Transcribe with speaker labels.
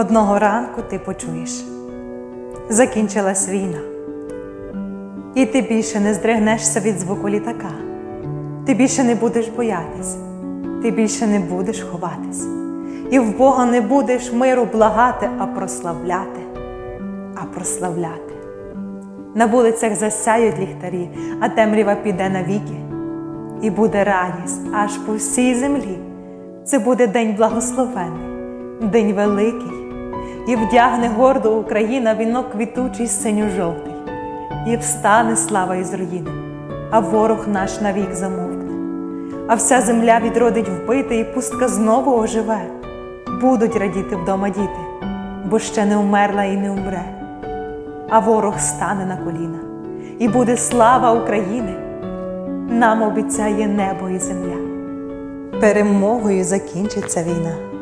Speaker 1: Одного ранку ти почуєш, закінчилась війна, і ти більше не здригнешся від звуку літака. Ти більше не будеш боятись, ти більше не будеш ховатись, і в Бога не будеш миру благати, а прославляти, а прославляти. На вулицях засяють ліхтарі, а темрява піде навіки, і буде радість аж по всій землі. Це буде день благословений, день великий, і вдягне гордо Україна вінок квітучий синьо-жовтий, і встане слава із руїни, а ворог наш навік замовкне, а вся земля відродить вбити, і пустка знову оживе. Будуть радіти вдома діти, бо ще не умерла і не умре. А ворог стане на коліна, і буде слава України. Нам обіцяє небо і земля. Перемогою закінчиться війна.